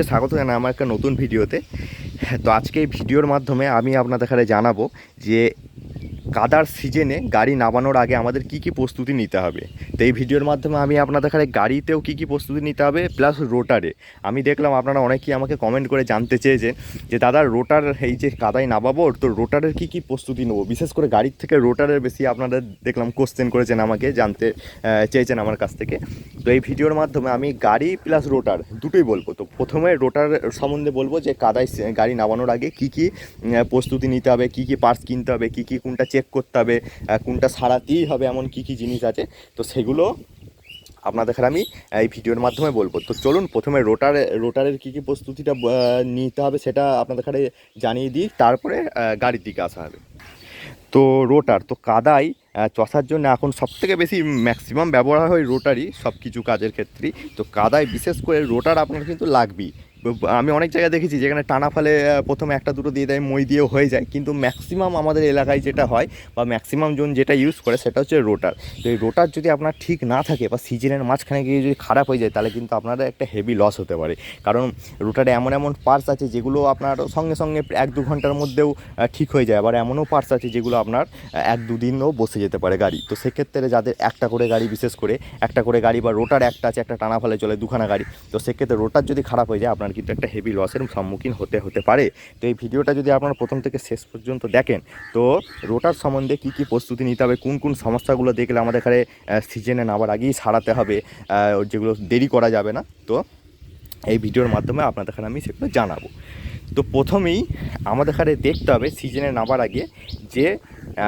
সকলকে স্বাগত জানাই আমার একটা নতুন ভিডিওতে। তো আজকে এই ভিডিওর মাধ্যমে আমি আপনাদের এখানে জানাব যে কাদার সিজনে গাড়ি নামানোর আগে আমাদের কি কি প্রস্তুতি নিতে হবে? তো এই ভিডিওর মাধ্যমে আমি আপনাদের এখানে গাড়িতেও কি কি প্রস্তুতি নিতে হবে প্লাস রোটারে আমি দেখলাম আপনারা অনেকেই আমাকে কমেন্ট করে জানতে চেয়েছেন যে, দাদা রোটার এই যে কাদায় নামাবো, তো রোটারের কি কি প্রস্তুতি নেব? বিশেষ করে গাড়ির থেকে রোটারের বেশি আপনারা দেখলাম কোশ্চেন করেছেন আমাকে, জানতে চেয়েছেন আমার কাছ থেকে। তো এই ভিডিওর মাধ্যমে আমি গাড়ি প্লাস রোটার দুটোই বলব। তো প্রথমে রোটার সম্বন্ধে বলব যে, কাদায় গাড়ি নামানোর আগে কি কি প্রস্তুতি নিতে হবে, কি কি পার্টস কিনতে হবে, কি কি কোনটা চেক করতে হবে কোনটা সারাতেই হবে, এমন কি কি জিনিস আছে। তো সেগুলো আপনাদের আমি এই ভিডিওর মাধ্যমে বলব। তো চলুন, প্রথমে রোটার রোটারের কী কী প্রস্তুতিটা নিতে হবে সেটা আপনাদের জানিয়ে দিই, তারপরে গাড়ির দিকে আসা হবে। তো রোটার তো কাদাই চষার জন্য এখন সবথেকে বেশি ম্যাক্সিমাম ব্যবহার হয় রোটারই সব কিছু কাজের ক্ষেত্রেই। তো কাদায় বিশেষ করে রোটার আপনার কিন্তু লাগবেই। আমি অনেক জায়গায় দেখেছি যেখানে টানা ফেলে প্রথমে একটা দুটো দিয়ে দেয়, মই দিয়েও হয়ে যায়। কিন্তু ম্যাক্সিমাম আমাদের এলাকায় যেটা হয়, বা ম্যাক্সিমাম জন যেটা ইউজ করে, সেটা হচ্ছে রোটার তো এই রোটার যদি আপনার ঠিক না থাকে, বা সিজনের মাঝখানে গিয়ে যদি খারাপ হয়ে যায়, তাহলে কিন্তু আপনার একটা হেভি লস হতে পারে। কারণ রোটারে এমন এমন পার্টস আছে যেগুলো আপনার সঙ্গে সঙ্গে এক দু ঘণ্টার মধ্যেও ঠিক হয়ে যায়। আবার এমনও পার্টস আছে যেগুলো আপনার এক দুদিনও বসে যেতে পারে গাড়ি। তো সেক্ষেত্রে যাদের একটা করে গাড়ি, বিশেষ করে একটা করে গাড়ি, বা রোটার একটা আছে, একটা টানা ফেলে চলে দুখানা গাড়ি। তো সেক্ষেত্রে রোটার যদি খারাপ হয়ে যায়, আপনার কিন্তু একটা হেভি লসের সম্মুখীন হতে হতে পারে। তো এই ভিডিওটা যদি আপনারা প্রথম থেকে শেষ পর্যন্ত দেখেন, তো রোটার সম্বন্ধে কি কি প্রস্তুতি নিতে হবে, কোন কোন সমস্যাগুলো দেখলে আমাদের এখানে সিজনে নামার আগেই সারাতে হবে যেগুলো দেরি করা যাবে না, তো এই ভিডিওর মাধ্যমে আপনাদের এখানে আমি সেগুলো জানাব। তো প্রথমেই আমাদের এখানে দেখতে হবে সিজনে নামার আগে যে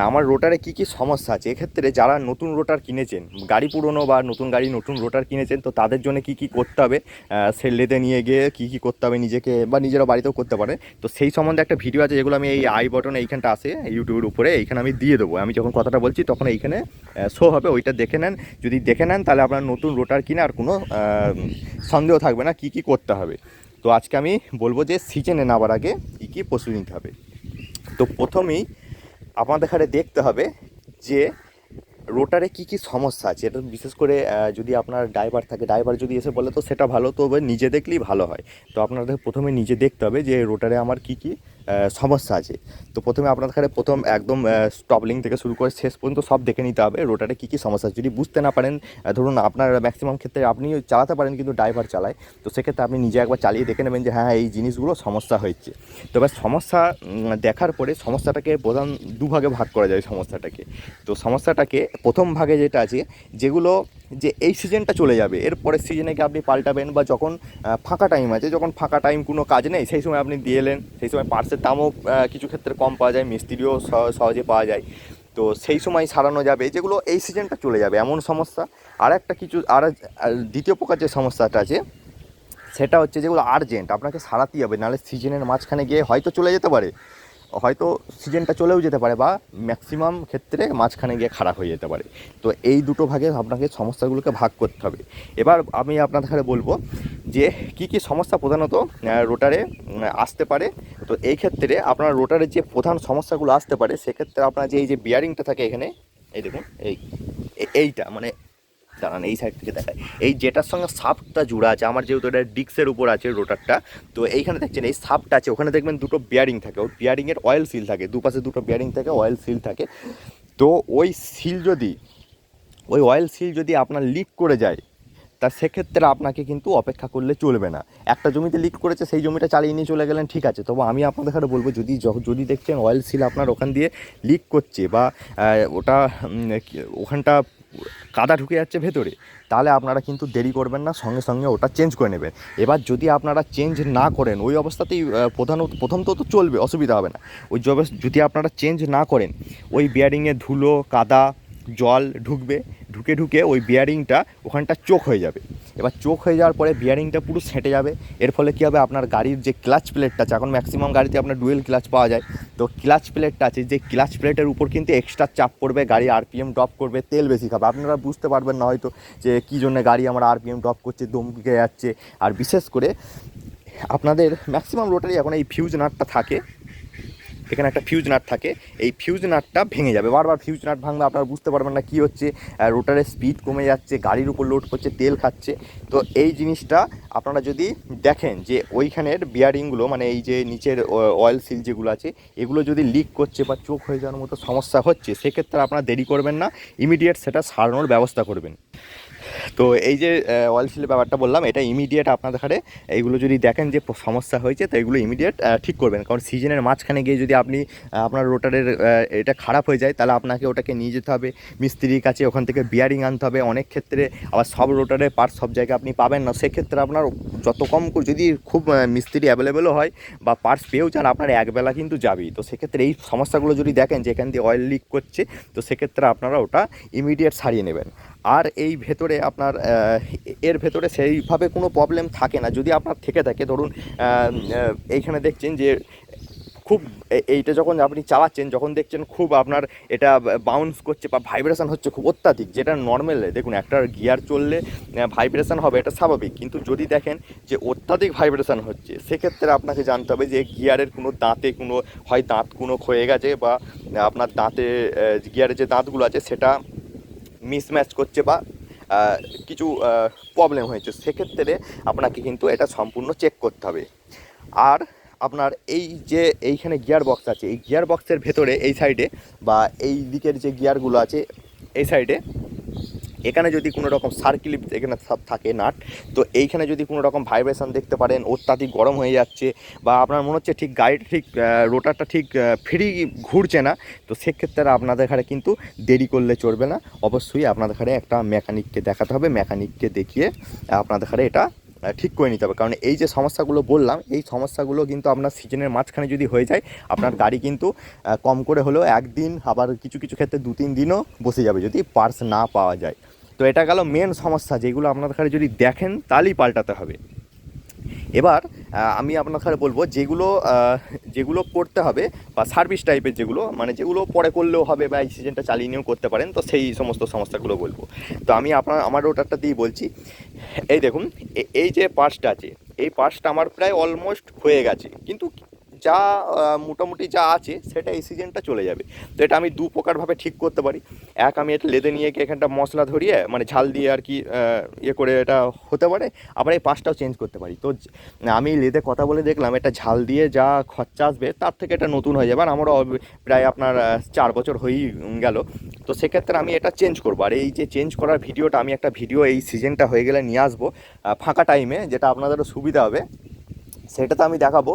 আমার রোটারে কি কি সমস্যা আছে। এক্ষেত্রে যারা নতুন রোটার কিনেছেন গাড়ি পুরনো বা নতুন গাড়ি নতুন রোটার কিনেছেন তো তাদের জন্য কি কি করতে হবে? আহ, সে লেদে নিয়ে গিয়ে কি কি করতে হবে নিজেকে বা নিজেরা বাড়িতেও করতে পারে। তো সেই সম্বন্ধে একটা ভিডিও আছে যেগুলো আমি এই আই বটন এইখানটা আসে ইউটিউবের উপরে এইখানে আমি দিয়ে দেবো। আমি যখন কথাটা বলছি তখন এইখানে শো হবে ওইটা দেখে নেন। যদি দেখে নেন তাহলে আপনার নতুন রোটার কিনে আর কোনো সন্দেহ থাকবে না কি কি করতে হবে। তো আজকে আমি বলব যে সিজনে নেওয়ার আগে কী কী প্রস্তুতি নিতে হবে। তো প্রথমেই আপনাদের এখানে দেখতে হবে যে রোটারে কি কি সমস্যা আছে। এটা বিশেষ করে যদি আপনার ড্রাইভার থাকে ড্রাইভার যদি এসে বলে, তো সেটা ভালো তো নিজে দেখলেই ভালো হয়। তো আপনাদের প্রথমে নিজে দেখতে হবে যে রোটারে আমার কি কি সমস্যা আছে। তো প্রথমে আপনাদের এখানে প্রথম একদম স্টপলিং থেকে শুরু করে শেষ পর্যন্ত সব দেখে নিতে হবে রোটারে কী কী সমস্যা আছে। যদি বুঝতে না পারেন ধরুন আপনার ম্যাক্সিমাম ক্ষেত্রে আপনি চালাতে পারেন কিন্তু ড্রাইভার চালায়, তো সেক্ষেত্রে আপনি নিজে একবার চালিয়ে দেখে নেবেন যে হ্যাঁ এই জিনিসগুলো সমস্যা হয়েছে। তো এবার সমস্যা দেখার পরে সমস্যাটাকে প্রধান দুভাগে ভাগ করা যায়, সমস্যাটাকে। তো সমস্যাটাকে প্রথম ভাগে যেটা আছে, যেগুলো যে এই সিজনটা চলে যাবে। এর পরের সিজনে কি আপনি পাল্টাবেন বা যখন ফাঁকা টাইম আছে, যখন ফাঁকা টাইম কোনো কাজ নেই, সেই সময় আপনি দিয়ে এলেন, সেই সময় পার্সের দামও কিছু ক্ষেত্রে কম পাওয়া যায়, মিস্ত্রিও সহ- সহজে পাওয়া যায়। তো সেই সময় সারানো যাবে। যেগুলো এই সিজনটা চলে যাবে, এমন সমস্যা। আর একটা কিছু আর দ্বিতীয় প্রকার যে সমস্যাটা আছে, সেটা হচ্ছে যেগুলো আর্জেন্ট আপনাকে সারাতেই হবে। নাহলে সিজনের মাঝখানে গিয়ে হয়তো চলে যেতে পারে। হয়তো সিজনটা চলেও যেতে পারে বা ম্যাক্সিমাম ক্ষেত্রে মাঝখানে গিয়ে খারাপ হয়ে যেতে পারে। তো এই দুটো ভাগে আপনাকে সমস্যাগুলোকে ভাগ করতে হবে। এবার আমি আপনাদের বলব যে কি কি সমস্যা প্রধানত রোটারে আসতে পারে। তো এই ক্ষেত্রে আপনার রোটারের যে প্রধান সমস্যাগুলো আসতে পারে, সেক্ষেত্রে আপনার যে, এই যে বিয়ারিংটা থাকে এখানে, এই দেখুন, এই এইটা মানে দাঁড়ান, এই সাইড থেকে দেখায় এই যেটার সঙ্গে সাপটা জুড়া আছে, আমার যেহেতু এটা ডিক্সের উপর আছে রোটারটা তো এইখানে দেখছেন, এই সাপটা আছে, ওখানে দেখবেন দুটো বিয়ারিং থাকে। ওই বিয়ারিংয়ের অয়েল সিল থাকে, দুপাশে দুটো বিয়ারিং থাকে অয়েল সিল থাকে। তো ওই সিল যদি, ওই অয়েল সিল যদি আপনার লিক করে যায়, তা সেক্ষেত্রে আপনাকে কিন্তু অপেক্ষা করলে চলবে না। একটা জমিতে লিক করেছে, সেই জমিটা চালিয়ে নিয়ে চলে গেলেন, ঠিক আছে। তবে আমি আপনাদের এখানে বলব, যদি যদি দেখছেন অয়েল সিল আপনার ওখান দিয়ে লিক করছে বা ওটা ওখানটা কাদা ঢুকে যাচ্ছে ভেতরে, তাহলে আপনারা কিন্তু দেরি করবেন না, সঙ্গে সঙ্গে ওটা চেঞ্জ করে নেবেন। এবার যদি আপনারা চেঞ্জ না করেন, ওই অবস্থাতেই প্রধানত প্রথম তো তো চলবে, অসুবিধা হবে না। ওই যদি আপনারা চেঞ্জ না করেন, ওই বিয়ারিংয়ে ধুলো, কাদা জল ঢুকবে, ঢুকে ঢুকে ওই বিয়ারিংটা ওখানটা চোখ হয়ে যাবে। এবার চোখ হয়ে যাওয়ার পরে বিয়ারিংটা পুরো সেঁটে যাবে। এর ফলে কী হবে? আপনার গাড়ির যে ক্লাচ প্লেটটা আছে, এখন ম্যাক্সিমাম গাড়িতে আপনার ডুয়েল ক্লাচ পাওয়া যায়। তো ক্লাচ প্লেটটা আছে, যে ক্লাচ প্লেটের উপর কিন্তু এক্সট্রা চাপ পড়বে, গাড়ি আরপিএম ড্রপ করবে, তেল বেশি খাবে। আপনারা বুঝতে পারবেন না হয়তো যে কী জন্য গাড়ি আমার আরপিএম ড্রপ করছে, দমকে যাচ্ছে। আর বিশেষ করে আপনাদের ম্যাক্সিমাম রোটারি এখন এই ফিউজ নাটটা থাকে। এখানে একটা ফিউজ নাট থাকে। এই ফিউজ নাটটা ভেঙে যাবে। বারবার ফিউজ নাট ভাঙলে আপনারা বুঝতে পারবেন না কী হচ্ছে। রোটারের স্পিড কমে যাচ্ছে, গাড়ির উপর লোড করছে, তেল খাচ্ছে। তো এই জিনিসটা আপনারা যদি দেখেন যে ওইখানের বিয়ারিংগুলো মানে এই যে নিচের অয়েল সিল যেগুলো আছে, এগুলো যদি লিক করছে বা চোখ হয়ে যাওয়ার মতো সমস্যা হচ্ছে, সেক্ষেত্রে আপনারা দেরি করবেন না। ইমিডিয়েট সেটা সারানোর ব্যবস্থা করবেন। তো এই যে অয়েল সিলের ব্যাপারটা বললাম, এটা ইমিডিয়েট আপনাদের ঘরে এইগুলো যদি দেখেন যে সমস্যা হয়েছে, তো এগুলো ইমিডিয়েট ঠিক করবেন। কারণ সিজনের মাঝখানে গিয়ে যদি আপনি আপনার রোটারের এটা খারাপ হয়ে যায়, তাহলে আপনাকে ওটাকে নিয়ে যেতে হবে। মিস্ত্রির কাছে ওখান থেকে বিয়ারিং আনতে হবে। অনেক ক্ষেত্রে আবার সব রোটারের পার্ট সব জায়গায় আপনি পাবেন না। সেক্ষেত্রে আপনার যত কম যদি খুব মিস্ত্রি অ্যাভেলেবেলও হয় বা পার্টস পেয়েও যান, আপনার একবেলা কিন্তু যাবেই। তো সেক্ষেত্রে এই সমস্যাগুলো যদি দেখেন যে এখান দিয়ে অয়েল লিক করছে, তো সেক্ষেত্রে আপনারা ওটা ইমিডিয়েট সারিয়ে নেবেন। আর এই ভেতরে আপনার এর ভেতরে সেইভাবে কোনো প্রবলেম থাকে না। যদি আপনার থেকে থাকে, ধরুন এইখানে দেখছেন যে খুব এইটা যখন আপনি চালাচ্ছেন, যখন দেখছেন খুব আপনার এটা বাউন্স করছে বা ভাইব্রেশন হচ্ছে খুব অত্যাধিক, যেটা নর্মাল দেখুন, একটা গিয়ার চললে ভাইব্রেশন হবে, এটা স্বাভাবিক। কিন্তু যদি দেখেন যে অত্যাধিক ভাইব্রেশন হচ্ছে, সেক্ষেত্রে আপনাকে জানতে হবে যে গিয়ারের কোনো দাঁতে কোনো, হয় দাঁত কোনো ক্ষয়ে গেছে বা আপনার দাঁতে গিয়ারের যে দাঁতগুলো আছে, সেটা মিসম্যাচ করছে বা কিছু প্রবলেম হয়েছে, সেক্ষেত্রে আপনাকে কিন্তু এটা সম্পূর্ণ চেক করতে হবে। আর আপনার এই যে এইখানে গিয়ার বক্স আছে, এই গিয়ার বক্সের ভেতরে, এই সাইডে বা এই দিকের যে গিয়ারগুলো আছে, এই সাইডে এখানে যদি কোনো রকম সার্কিল এখানে থাকে নাট, তো এইখানে যদি কোনো রকম ভাইব্রেশন দেখতে পারেন, অত্যাধিক গরম হয়ে যাচ্ছে বা আপনার মনে হচ্ছে ঠিক গাড়িটা ঠিক রোটারটা ঠিক ফ্রি ঘুরছে না, তো সেক্ষেত্রে আপনাদের ঘরে কিন্তু দেরি করলে চলবে না। অবশ্যই আপনাদের ঘরে একটা মেকানিককে দেখাতে হবে মেকানিককে দেখিয়ে আপনাদের ঘরে এটা ঠিক করে নিতে হবে। কারণ এই যে সমস্যাগুলো বললাম, এই সমস্যাগুলো কিন্তু আপনার সিজনের মাঝখানে যদি হয়ে যায়, আপনার গাড়ি কিন্তু কম করে হলেও একদিন, আবার কিছু কিছু ক্ষেত্রে দু তিন দিনও বসে যাবে যদি পার্স না পাওয়া যায়। তো এটা গেল মেন সমস্যা, যেগুলো আপনাদের যদি দেখেন তাহলেই পাল্টাতে হবে। এবার আমি আপনার কাছে বলব যেগুলো যেগুলো করতে হবে বা সার্ভিস টাইপের যেগুলো মানে যেগুলো পরে করলেও হবে বা এই সিজনটা চালিয়ে নিয়েও করতে পারেন, তো সেই সমস্ত সমস্যাগুলো বলব। তো আমি আপনার, আমার ওটারটা দিয়ে বলছি, এই দেখুন এই যে পার্সটা আছে, এই পার্সটা আমার প্রায় অলমোস্ট হয়ে গেছে, কিন্তু যা মোটামুটি যা আছে, সেটা এই সিজনটা চলে যাবে। তো এটা আমি দু প্রকারভাবে ঠিক করতে পারি। এক, আমি এটা লেদে নিয়ে গিয়ে এখানটা মশলা ধরিয়ে মানে ঝাল দিয়ে আর কি ইয়ে করে এটা হতে পারে। আবার এই পাশটাও চেঞ্জ করতে পারি। তো আমি লেদে কথা বলে দেখলাম, এটা ঝাল দিয়ে যা খরচা আসবে, তার থেকে এটা নতুন হয়ে যাবে। আর আমারও প্রায় আপনার চার বছর হয়েই গেল। তো সেক্ষেত্রে আমি এটা চেঞ্জ করব। আর এই যে চেঞ্জ করার ভিডিওটা, আমি একটা ভিডিও এই সিজনটা হয়ে গেলে নিয়ে আসব ফাঁকা টাইমে যেটা আপনাদেরও সুবিধা হবে। সেটাতে আমি দেখাবো।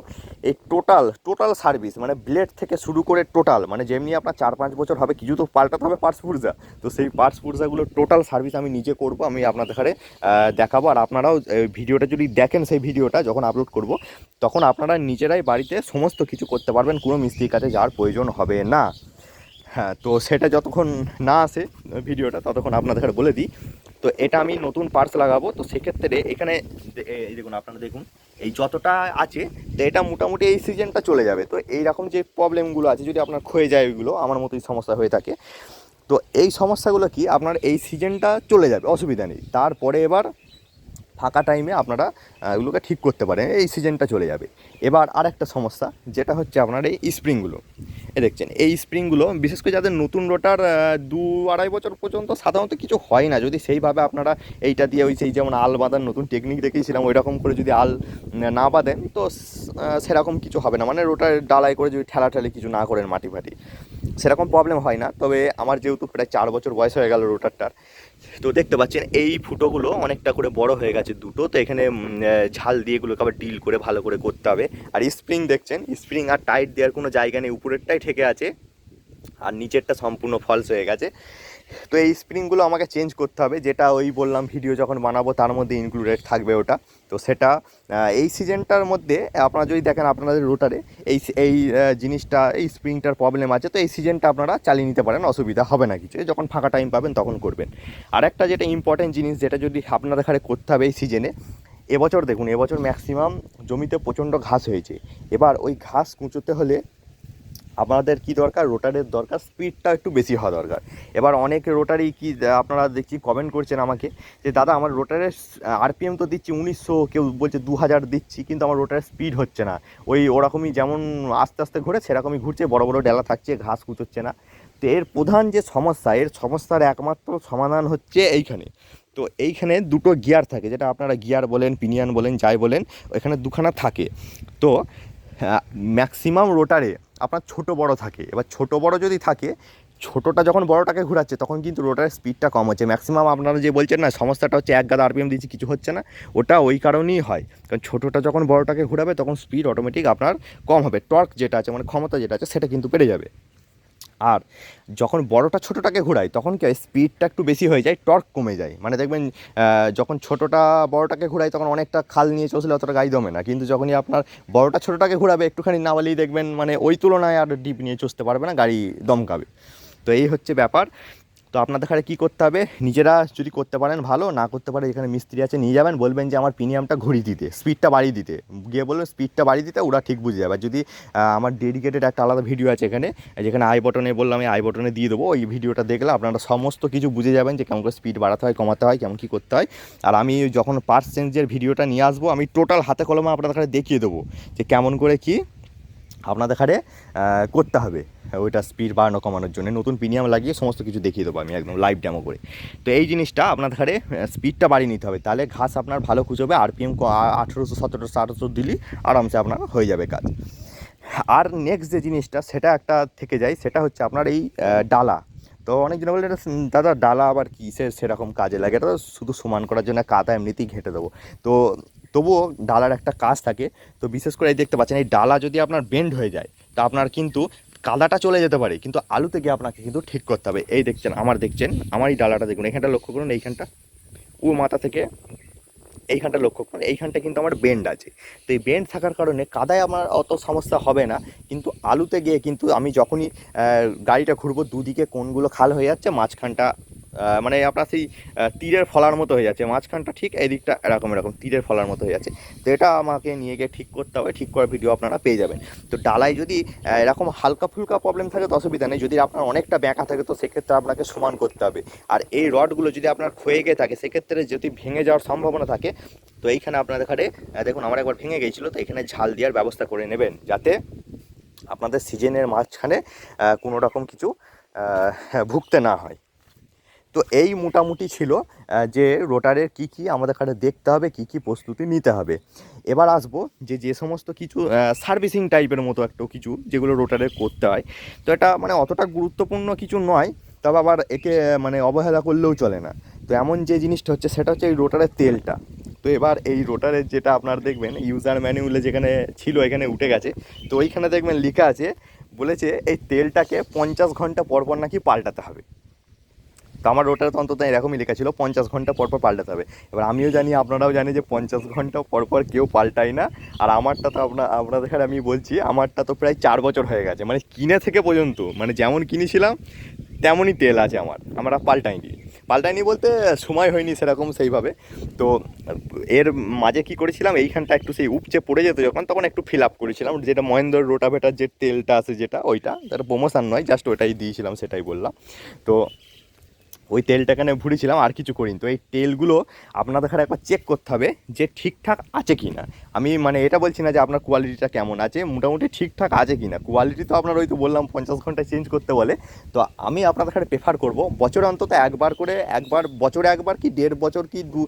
এই টোটাল টোটাল সার্ভিস মানে ব্লেড থেকে শুরু করে টোটাল মানে যেমনি আপনার চার পাঁচ বছর হবে, কিছু তো পাল্টাতে হবে পার্টস পুরজা তো সেই পার্টস পুরজাগুলো টোটাল সার্ভিস আমি নিজে করব, আমি আপনাদের ঘরে দেখাবো। আর আপনারাও ভিডিওটা যদি দেখেন সেই ভিডিওটা, যখন আপলোড করব, তখন আপনারা নিজেরাই বাড়িতে সমস্ত কিছু করতে পারবেন, কোনো মিস্ত্রির কাছে যাওয়ার প্রয়োজন হবে না। হ্যাঁ তো সেটা যতক্ষণ না আসে, ভিডিওটা ততক্ষণ আপনাদের বলে দিই। তো এটা আমি নতুন পার্স লাগাবো, তো সেক্ষেত্রে এখানে এই দেখুন, আপনারা দেখুন, এই যতটা আছে, তো এটা মোটামুটি এই সিজনটা চলে যাবে। তো এইরকম যে প্রবলেমগুলো আছে, যদি আপনার ক্ষয়ে যায় ওইগুলো, আমার মতোই সমস্যা হয়ে থাকে। তো এই সমস্যাগুলো কি, আপনার এই সিজনটা চলে যাবে, অসুবিধা নেই। তারপরে এবার ফাঁকা টাইমে আপনারা এগুলোকে ঠিক করতে পারেন, এই সিজনটা চলে যাবে। এবার আর একটা সমস্যা, যেটা হচ্ছে আপনার এই স্প্রিংগুলো এ দেখছেন, এই স্প্রিংগুলো বিশেষ করে যাদের নতুন রোটার দু আড়াই বছর পর্যন্ত সাধারণত কিছু হয় না। যদি সেইভাবে আপনারা এইটা দিয়ে ওই সেই যেমন আল বাঁধার নতুন টেকনিক দেখিয়েছিলাম ওই রকম করে যদি আল না বাঁধেন, তো সেরকম কিছু হবে না। মানে রোটার ডালাই করে যদি ঠেলা ঠেলে কিছু না করেন মাটি ফাটি। সেরকম প্রবলেম হয় না, তবে আমার যেহেতু প্রায় চার বছর বয়স হয়ে গেল রোটারটার তো দেখতে পাচ্ছেন এই ফুটোগুলো অনেকটা করে বড় হয়ে গেছে দুটো, তো এখানে ঝাল দিয়ে এগুলোকে আবার ডিল করে ভালো করে করতে হবে। আর স্প্রিং দেখছেন স্প্রিং আর টাইট দেওয়ার কোনো জায়গা নেই, উপরেরটাই ঠেকে আছে, আর নিচেরটা সম্পূর্ণ ফলস হয়ে গেছে। তো এই স্প্রিংগুলো আমাকে চেঞ্জ করতে হবে, যেটা ওই বললাম ভিডিও যখন বানাবো তার মধ্যে ইনক্লুডেড থাকবে ওটা। তো সেটা এই সিজনটার মধ্যে, আপনারা যদি দেখেন আপনাদের রোটারে এই এই জিনিসটা, এই স্প্রিংটার প্রবলেম আছে, তো এই সিজনটা আপনারা চালিয়ে নিতে পারেন, অসুবিধা হবে না কিছু। যখন ফাঁকা টাইম পাবেন, তখন করবেন। আর একটা যেটা ইম্পর্টেন্ট জিনিস, যেটা যদি আপনাদের ঘরে করতে হবে এই সিজনে এবছর দেখুন, এবছর ম্যাক্সিমাম জমিতে প্রচণ্ড ঘাস হয়েছে। এবার ওই ঘাস কুঁচোতে হলে আপনাদের কি দরকার? রোটারের দরকার, স্পিডটা একটু বেশি হওয়া দরকার। এবার অনেক রোটারই কি, আপনারা দেখছি কমেন্ট করছেন আমাকে যে, দাদা, আমার রোটারের আরপিএম তো দিচ্ছি উনিশশো, কেউ বলছে দু হাজার দিচ্ছি, কিন্তু আমার রোটারের স্পিড হচ্ছে না। ওই ওরকমই যেমন আস্তে আস্তে ঘুরে সেরকমই ঘুরছে, বড় বড় ডেলা থাকছে, ঘাস কুচোচ্ছে না। তো এর প্রধান যে সমস্যা, এর সমস্যার একমাত্র সমাধান হচ্ছে এইখানে। তো এইখানে দুটো গিয়ার থাকে, যেটা আপনারা গিয়ার বলেন, পিনিয়ান বলেন, যাই বলেন, ওইখানে দুখানা থাকে। তো ম্যাক্সিমাম রোটারে আপনার ছোট বড় থাকে। এবার ছোট বড় যদি থাকে, ছোটোটা যখন বড়টাকে ঘুরাচ্ছে, তখন কিন্তু রোটারের স্পিডটা কম হচ্ছে। ম্যাক্সিমাম আপনারা যে বলছেন না, সমস্যাটা হচ্ছে এক গাদা আরপিএম দিচ্ছি কিছু হচ্ছে না। ওটা ওই কারণেই হয়। কারণ ছোটোটা যখন বড়টাকে ঘুরাবে, তখন স্পিড অটোমেটিক আপনার কম হবে। টর্ক যেটা আছে মানে ক্ষমতা যেটা আছে, সেটা কিন্তু বেড়ে যাবে। আর যখন বড়টা ছোটোটাকে ঘোরায়, তখন কি হয়? স্পিডটা একটু বেশি হয়ে যায় টর্ক কমে যায়। মানে দেখবেন যখন ছোটোটা বড়টাকে ঘোরায়, তখন অনেকটা খাল নিয়ে চলছিল, অতটা গাই দমে না। কিন্তু যখনই আপনার বড়টা ছোটোটাকে ঘোরাবে, একটুখানি নামালেই দেখবেন মানে ওই তুলনায় আর ডিপ নিয়ে চষতে পারবে না, গাড়ি দমকাবে। তো এই হচ্ছে ব্যাপার। তো আপনাদের এখানে কী করতে হবে? নিজেরা যদি করতে পারেন ভালো, না করতে পারে এখানে মিস্ত্রি আছে, নিয়ে যাবেন, বলবেন যে আমার প্রিমিয়ামটা ঘুরিয়ে দিতে, স্পিডটা বাড়িয়ে দিতে। গিয়ে বলবেন স্পিডটা বাড়িয়ে দিতে, ওরা ঠিক বুঝে যাবে। যদি আমার ডেডিকেটেড একটা আলাদা ভিডিও আছে এখানে, যেখানে আই বটনে বললাম আমি আই বটনে দিয়ে দেবো, ওই ভিডিওটা দেখলে আপনারা সমস্ত কিছু বুঝে যাবেন যে কেমন করে স্পিড বাড়াতে হয়, কমাতে হয়, কেমন কী করতে হয়। আর আমি যখন পার্স চেঞ্জের ভিডিওটা নিয়ে আসব, আমি টোটাল হাতে কলমে আপনাদের দেখিয়ে দেবো যে কেমন করে কি আপনাদের এখানে করতে হবে। ওইটা স্পিড বাড়ানো, কমানোর জন্য। নতুন প্রিমিয়াম লাগিয়ে সমস্ত কিছু দেখিয়ে দেবো আমি একদম লাইভ ডেমো করে। তো এই জিনিসটা আপনার এখানে স্পিডটা বাড়িয়ে নিতে হবে। তাহলে ঘাস আপনার ভালো খুঁজবে আরপিএম আঠেরোশো, সতেরোশো, আঠারোশো দিলি আরামসে আপনার হয়ে যাবে কাজ। আর নেক্সট যে জিনিসটা, সেটা একটা থেকে যায়, সেটা হচ্ছে আপনার এই ডালা। তো অনেকজন বলে, এটা দাদা, ডালা আবার কিসের সেরকম কাজে লাগে? এটা শুধু সমান করার জন্য কাদা এমনিতেই ঘেঁটে দেবো। তো তবুও ডালার একটা কাজ থাকে। তো বিশেষ করে এই দেখতে পাচ্ছেন, এই ডালা যদি আপনার বেন্ড হয়ে যায়, তা আপনার কিন্তু কাদাটা চলে যেতে পারে, কিন্তু আলুতে গিয়ে আপনাকে কিন্তু ঠিক করতে হবে। এই দেখছেন, আমার দেখছেন, আমার এই ডালাটা দেখুন এখানটা লক্ষ্য করুন, এইখানটা। ও মাথা থেকে এইখানটা লক্ষ্য করুন, এইখানটা কিন্তু আমার বেন্ড আছে। তো এই বেন্ড থাকার কারণে কাদায় আমার অত সমস্যা হবে না, কিন্তু আলুতে গিয়ে কিন্তু আমি যখনই গাড়িটা ঘুরবো, দুদিকে কোনগুলো খাল হয়ে যাচ্ছে, মাঝখানটা মানে আপনার সেই তীরের ফলার মতো হয়ে যাচ্ছে। মাঝখানটা ঠিক এই দিকটা এরকম এরকম, তীরের ফলার মতো হয়ে যাচ্ছে। তো এটা আমাকে নিয়ে গিয়ে ঠিক করতে হবে, ঠিক করার ভিডিও আপনারা পেয়ে যাবেন। তো ডালায় যদি এরকম হালকা ফুলকা প্রবলেম থাকে তো অসুবিধা নেই। যদি আপনার অনেকটা ব্যাঁকা থাকে তো সেক্ষেত্রে আপনাকে সমান করতে হবে। আর এই রডগুলো যদি আপনার ক্ষয়ে গিয়ে থাকে, সেক্ষেত্রে যদি ভেঙে যাওয়ার সম্ভাবনা থাকে, তো এইখানে আপনাদের এখানে দেখুন আমার একবার ভেঙে গিয়েছিল, তো এখানে ঝাল দেওয়ার ব্যবস্থা করে নেবেন যাতে আপনাদের সিজনের মাঝখানে কোনো রকম কিছু ভুগতে না হয়। তো এই মোটামুটি ছিল যে রোটারের কি কি আমাদের এখানে দেখতে হবে, কি কি প্রস্তুতি নিতে হবে। এবার আসব যে যে সমস্ত কিছু সার্ভিসিং টাইপের মতো একটা কিছু যেগুলো রোটারে করতে হয়। তো এটা মানে অতটা গুরুত্বপূর্ণ কিছু নয়, তবে আবার একে মানে অবহেলা করলেও চলে না। তো এমন যে জিনিসটা হচ্ছে, সেটা হচ্ছে এই রোটারের তেলটা। তো এবার এই রোটারের যেটা আপনার দেখবেন ইউজার ম্যানুয়ালে যেখানে ছিল, এখানে উঠে গেছে। তো ওইখানে দেখবেন লেখা আছে, বলেছে এই তেলটাকে পঞ্চাশ ঘণ্টা পর পর নাকি পাল্টাতে হবে। তো আমার রোটারে তো অন্তত এরকমই লেখা ছিল, পঞ্চাশ ঘণ্টা পর পর পাল্টাতে হবে। এবার আমিও জানি, আপনারাও জানি যে পঞ্চাশ ঘণ্টা পর পর কেউ পাল্টায় না। আর আমারটা তো আপনার আপনাদের আমি বলছি, আমারটা তো প্রায় চার বছর হয়ে গেছে। মানে কিনে থেকে পর্যন্ত মানে যেমন কিনেছিলাম, তেমনই তেল আছে আমার। আমরা পাল্টাইনি। পাল্টাইনি বলতে সময় হয়নি সেরকম সেইভাবে। তো এর মাঝে কি করেছিলাম, এইখানটা একটু সেই উপচে পড়ে যেত যখন, তখন একটু ফিল আপ করেছিলাম। যেটা মহেন্দ্র রোটাভেটার যে তেলটা আছে যেটা, ওইটা। তার প্রমোশন নয় জাস্ট ওটাই দিয়েছিলাম, সেটাই বললাম। তো ওই তেলটা এখানে ভুড়িছিলাম, আর কিছু করিনি। তো এই তেলগুলো আপনাদের একবার চেক করতে হবে যে ঠিকঠাক আছে কি না আমি মানে এটা বলছি না যে আপনার কোয়ালিটিটা কেমন আছে, মোটামুটি ঠিকঠাক আছে কি না কোয়ালিটি তো আপনার ওই তো বললাম, পঞ্চাশ ঘন্টায় চেঞ্জ করতে বলে। তো আমি আপনাদের এখানে প্রেফার করব। বছরে অন্তত একবার করে, একবার, বছরে একবার কি দেড় বছর কি দু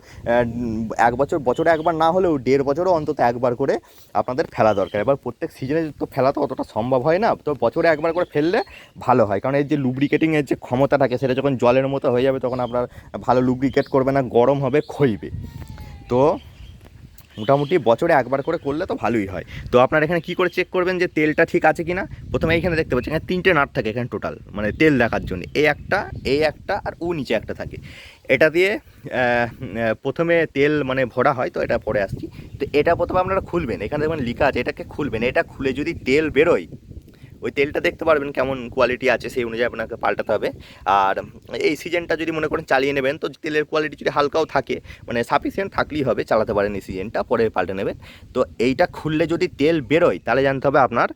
এক বছর, বছরে একবার না হলেও দেড় বছরও অন্তত একবার করে আপনাদের ফেলা দরকার। এবার প্রত্যেক সিজনে তো ফেলা তো অতটা সম্ভব হয় না। তো বছরে একবার করে ফেললে ভালো হয়। কারণ এর যে লুব্রিকেটিংয়ের যে ক্ষমতা থাকে সেটা যখন জলের মতো হয়ে যাবে, তখন আপনার ভালো লুব্রিকেট করবে না, গরম হবে খইবে তো মোটামুটি বছরে একবার করে করলে তো ভালোই হয়। তো আপনার এখানে কি করে চেক করবেন যে তেলটা ঠিক আছে কি না প্রথমে এখানে দেখতে পাচ্ছেন, এখানে তিনটে নাট থাকে এখানে টোটাল মানে তেল দেখার জন্য। এই একটা এই একটা আর ও নিচে একটা থাকে। এটা দিয়ে প্রথমে তেল মানে ভরা হয়, তো এটা পরে আসছি। তো এটা প্রথমে আপনারা খুলবেন। এখানে দেখবেন লেখা আছে, এটাকে খুলবেন। এটা খুলে যদি তেল বেরোয় ওই তেলটা দেখতে পারবেন কেমন কোয়ালিটি আছে, সেই অনুযায়ী আপনাকে পাল্টাতে হবে। আর এই সিজনটা যদি মনে করেন চালিয়ে নেবেন, তো তেলের কোয়ালিটি যদি হালকাও থাকে মানে সাফিসিয়েন্ট থাকলেই হবে, চালাতে পারেন এই সিজনটা পরে পাল্টে নেবেন। তো এইটা খুললে যদি তেল বেরোয়, তাহলে জানতে হবে আপনার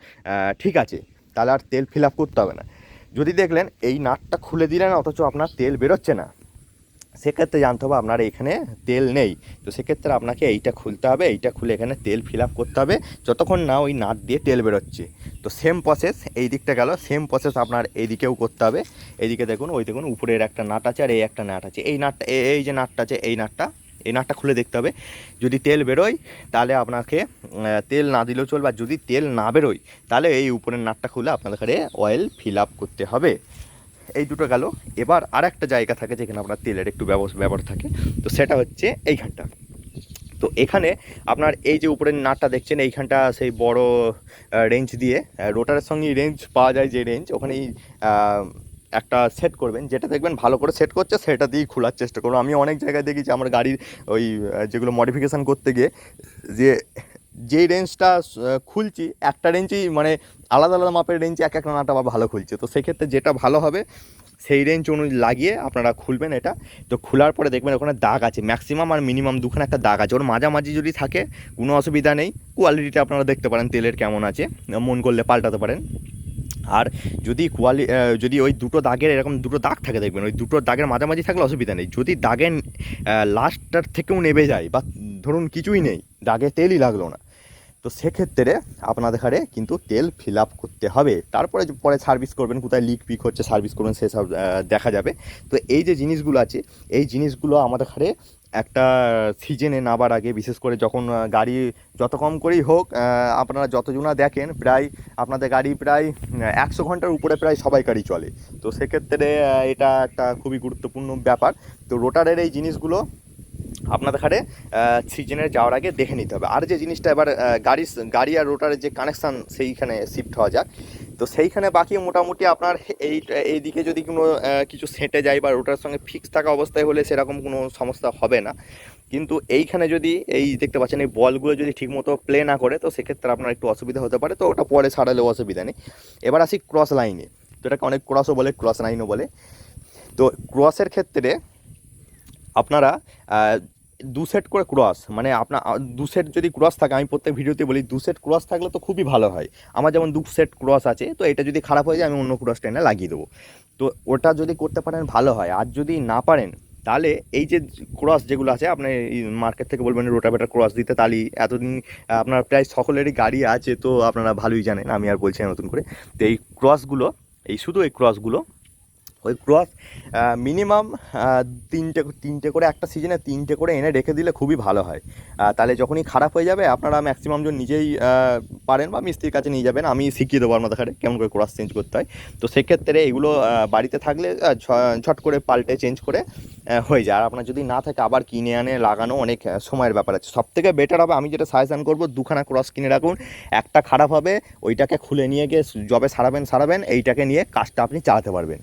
ঠিক আছে, তাহলে আর তেল ফিল আপ করতে হবে না। যদি দেখলেন এই নাটটা খুলে দিলেন, অথচ আপনার তেল বেরোচ্ছে না। সেক্ষেত্রে জানতে হবে আপনার এখানে তেল নেই। তো সেক্ষেত্রে আপনাকে এইটা খুলতে হবে, এইটা খুলে এখানে তেল ফিল করতে হবে। যতক্ষণ না ওই নাট দিয়ে তেল বেরোচ্ছে। তো সেম প্রসেস এই দিকটা গেল। সেম প্রসেস আপনার এইদিকেও করতে হবে। এইদিকে দেখুন, ওই দেখুন, উপরের একটা নাট আছে আর এই একটা নাট আছে। এই নাটটা এই যে নাটটা আছে, এই নাটটা এই নাটটা খুলে দেখতে হবে। যদি তেল বেরোয়, তাহলে আপনাকে তেল না দিলেও চলবে। আর যদি তেল না বেরোয়, তাহলে এই উপরের নাটটা খুলে আপনাদের অয়েল ফিল করতে হবে। এই দুটো গেল। এবার আর একটা জায়গা থাকে যেখানে আপনার তেলের একটু ব্যবহার থাকে। তো সেটা হচ্ছে এইখানটা তো এখানে আপনার এই যে উপরের নাটটা দেখছেন, এইখানটা সেই বড় রেঞ্জ দিয়ে রোটারের সঙ্গে রেঞ্জ পাওয়া যায় যে রেঞ্জ ওখানেই একটা সেট করবেন। যেটা দেখবেন ভালো করে সেট করছে, সেটা দিয়েই খোলার চেষ্টা করুন। আমি অনেক জায়গায় দেখি যে আমার গাড়ির ওই যেগুলো মডিফিকেশান করতে গিয়ে যে যেই রেঞ্জটা খুলছি, একটা রেঞ্জেই মানে আলাদা আলাদা মাপের রেঞ্জে এক এক নাটা আবার ভালো খুলছে। তো সেক্ষেত্রে যেটা ভালো হবে, সেই রেঞ্জ অনুযায়ী লাগিয়ে আপনারা খুলবেন এটা। তো খোলার পরে দেখবেন ওখানে দাগ আছে ম্যাক্সিমাম আর মিনিমাম দুখানে একটা দাগ আছে। ওর মাঝামাঝি যদি থাকে, কোনো অসুবিধা নেই। কোয়ালিটিটা আপনারা দেখতে পারেন, তেলের কেমন আছে, মন করলে পাল্টাতে পারেন। আর যদি কোয়ালি যদি ওই দুটো দাগের এরকম দুটো দাগ থাকে দেখবেন, ওই দুটো দাগের মাঝামাঝি থাকলে অসুবিধা নেই। যদি দাগের লাস্টটার থেকেও নেবে যায়, বা ধরুন কিছুই নেই, দাগে তেলই লাগল না তো সেক্ষেত্রে আপনাদের ঘরে কিন্তু তেল ফিল আপ করতে হবে। তারপরে পরে সার্ভিস করবেন, কোথায় লিক পিক হচ্ছে সার্ভিস করবেন সেসব দেখা যাবে। তো এই যে জিনিসগুলো আছে, এই জিনিসগুলো আমাদের ঘরে একটা সিজনে নাবার আগে, বিশেষ করে যখন গাড়ি যত কম করেই হোক আপনারা যতজনা দেখেন, প্রায় আপনাদের গাড়ি প্রায় একশো ঘণ্টার উপরে প্রায় সবাই গাড়ি চলে। তো সেক্ষেত্রে এটা একটা খুবই গুরুত্বপূর্ণ ব্যাপার। তো রোটারের এই জিনিসগুলো আপনাদের ঘরে সিজনের যাওয়ার আগে দেখে নিতে হবে। আর যে জিনিসটা এবার গাড়ি গাড়ি আর রোটারের যে কানেকশান সেইখানে শিফট হওয়া যাক। তো সেইখানে বাকি মোটামুটি আপনার এই এই দিকে যদি কোনো কিছু সেঁটে যায় বা রোটারের সঙ্গে ফিক্স থাকা অবস্থায় হলে সেরকম কোনো সমস্যা হবে না। কিন্তু এইখানে যদি, এই দেখতে পাচ্ছেন, এই বলগুলো যদি ঠিকমতো প্লে না করে, তো সেক্ষেত্রে আপনার একটু অসুবিধা হতে পারে। তো ওটা পরে সারালেও অসুবিধা নেই। এবার আসি ক্রস লাইনে তো এটাকে অনেক ক্রসও বলে ক্রস লাইনও বলে। তো ক্রসের ক্ষেত্রে আপনারা দু সেট করে ক্রস মানে আপনার দু সেট যদি ক্রস থাকে, আমি প্রত্যেক ভিডিওতে বলি, দু সেট ক্রস থাকলে তো খুবই ভালো হয়। আমার যেমন দু সেট ক্রস আছে, তো এটা যদি খারাপ হয়ে যায়, আমি অন্য ক্রসটা এনে লাগিয়ে দেবো। তো ওটা যদি করতে পারেন, ভালো হয়। আর যদি না পারেন, তাহলে এই যে ক্রস যেগুলো আছে, আপনি মার্কেট থেকে বলবেন রোটাভেটার ক্রস দিতে, তাহলে এতদিন আপনার প্রায় সকলেরই গাড়ি আছে, তো আপনারা ভালোই জানেন, আমি আর বলছি নতুন করে। তো এই ক্রসগুলো, এই শুধু এই ক্রসগুলো ওই ক্রস মিনিমাম তিনটে তিনটে করে একটা সিজনে তিনটে করে এনে রেখে দিলে খুবই ভালো হয়। তাহলে যখনই খারাপ হয়ে যাবে, আপনারা ম্যাক্সিমাম জন নিজেই পারেন বা মিস্ত্রির কাছে নিয়ে যাবেন, আমি শিখিয়ে দেবো আপনাদের ঘরে কেমন করে ক্রস চেঞ্জ করতে হয়। তো সেক্ষেত্রে এগুলো বাড়িতে থাকলে ঝট করে পাল্টে চেঞ্জ করে হয়ে যায়। আর আপনার যদি না থাকে, আবার কিনে আনে, লাগানো অনেক সময়ের ব্যাপার আছে। সব থেকে বেটার হবে, আমি যেটা সাজেশন করব, দুখানা ক্রস কিনে রাখুন। একটা খারাপ হবে, ওইটাকে খুলে নিয়ে গিয়ে জবে সারাবেন সারাবেন, এইটাকে নিয়ে কাজটা আপনি চালাতে পারবেন।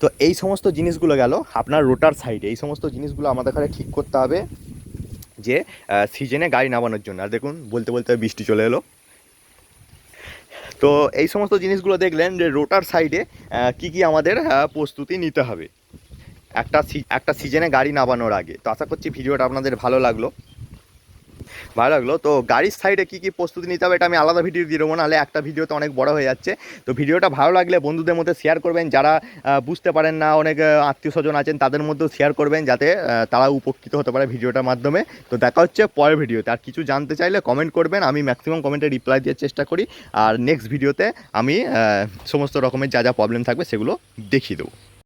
তো এই সমস্ত জিনিসগুলো গেল আপনার রোটার সাইডে এই সমস্ত জিনিসগুলো আমাদের এখানে ঠিক করতে হবে যে সিজনে গাড়ি নামানোর জন্য। আর দেখুন, বলতে বলতে বৃষ্টি চলে এলো। তো এই সমস্ত জিনিসগুলো দেখলেন যে রোটার সাইডে কি কি আমাদের প্রস্তুতি নিতে হবে। একটা একটা সিজনে গাড়ি নামানোর আগে। তো আশা করছি ভিডিওটা আপনাদের ভালো লাগল। ভালো লাগল। তো গাড়ির সাইডে কী কী প্রস্তুতি নিতে হবে এটা আমি আলাদা ভিডিও দিয়ে দেবো, নাহলে একটা ভিডিওতে অনেক বড় হয়ে যাচ্ছে। তো ভিডিওটা ভালো লাগলে বন্ধুদের মধ্যে শেয়ার করবেন, যারা বুঝতে পারেন না, অনেক আত্মীয় স্বজন আছেন, তাদের মধ্যেও শেয়ার করবেন, যাতে তারা উপকৃত হতে পারে ভিডিওটার মাধ্যমে। তো দেখা হচ্ছে পরের ভিডিওতে আর কিছু জানতে চাইলে কমেন্ট করবেন, আমি ম্যাক্সিমাম কমেন্টে রিপ্লাই দেওয়ার চেষ্টা করি। আর নেক্সট ভিডিওতে আমি সমস্ত রকমের যা যা প্রবলেম থাকবে সেগুলো দেখিয়ে দেবো।